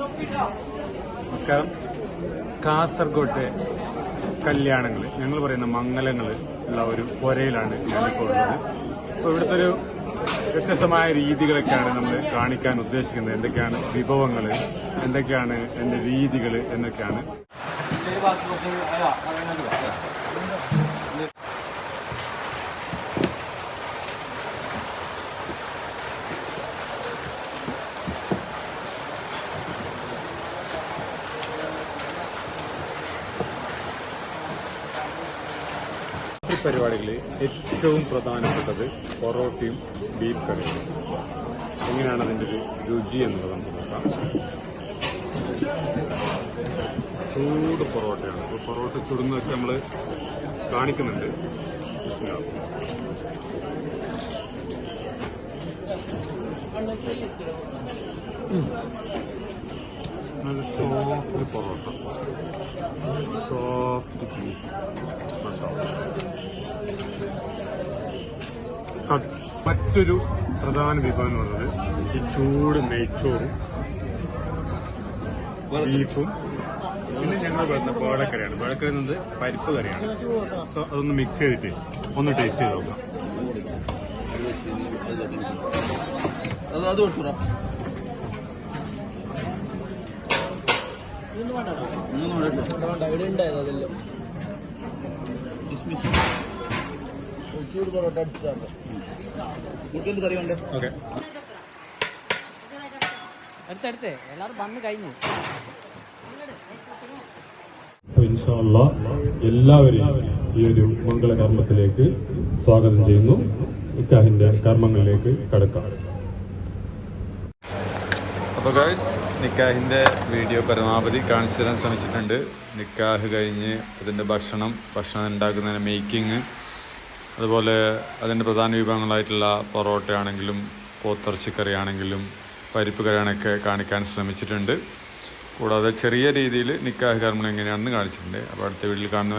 നമസ്കാരം. കാസർഗോട്ടെ കല്യാണങ്ങൾ ഞങ്ങൾ പറയുന്ന മംഗലങ്ങൾ ഉള്ള ഒരു പുരയിലാണ് ഞാനിപ്പോൾ ഇവിടുത്തെ ഒരു വ്യത്യസ്തമായ രീതികളൊക്കെയാണ് നമ്മൾ കാണിക്കാൻ ഉദ്ദേശിക്കുന്നത്. എന്തൊക്കെയാണ് വിഭവങ്ങൾ എന്തൊക്കെയാണ് എന്റെ രീതികൾ എന്നൊക്കെയാണ്. പരിപാടികളിൽ ഏറ്റവും പ്രധാനപ്പെട്ടത് പൊറോട്ടയും ബീഫ് കറിയും എങ്ങനെയാണ് അതിന്റെ ഒരു രുചി എന്നുള്ളത് നമുക്ക് നോക്കാം ചൂട് പൊറോട്ടയാണ് അപ്പോൾ പൊറോട്ട ചുടുന്നതൊക്കെ നമ്മൾ കാണിക്കുന്നുണ്ട്. ഉം. നല്ല സോഫ്റ്റ് പൊറോട്ട. സോഫ്റ്റ് ബീഫ് മറ്റൊരു പ്രധാന വിഭവം എന്ന് പറയുന്നത് ഈ ചൂട് നെയ്ച്ചോറും ബീഫും. പിന്നെ ഞങ്ങൾ പറയുന്ന ബേളക്കറിയാണ് ബേളക്കറി എന്നത് പരിപ്പ് കറിയാണ്. സോ അതൊന്ന് മിക്സ് ചെയ്തിട്ട് ഒന്ന് ടേസ്റ്റ് ചെയ്ത് നോക്കാം. അത് അത് എല്ലാവരും കഴിഞ്ഞ് എല്ലാവരെയും ഈ ഒരു മംഗളകർമ്മത്തിലേക്ക് സ്വാഗതം ചെയ്യുന്നു. ഇക്കാഹിന്റെ കർമ്മങ്ങളിലേക്ക് കടക്കാം. അപ്പോൾ ഗൈസ് നിക്കാഹിന്റെ വീഡിയോ പരമാവധി കാണിച്ചു തരാൻ ശ്രമിച്ചിട്ടുണ്ട്. നിക്കാഹ് കഴിഞ്ഞ് അതിന്റെ ഭക്ഷണം ഭക്ഷണം ഉണ്ടാക്കുന്നതിന് മേക്കിങ് അതുപോലെ അതിന്റെ പ്രധാന വിഭവങ്ങളായിട്ടുള്ള പൊറോട്ട ആണെങ്കിലും പോത്തിറച്ചിക്കറി ആണെങ്കിലും പരിപ്പ് കറിയാണൊക്കെ കാണിക്കാൻ ശ്രമിച്ചിട്ടുണ്ട്. കൂടാതെ ചെറിയ രീതിയിൽ നിക്കാഹ് കർമ്മം എങ്ങനെയാണെന്ന് കാണിച്ചിട്ടുണ്ട്. അപ്പോൾ അടുത്ത വീട്ടിൽ കാണുന്നവരെ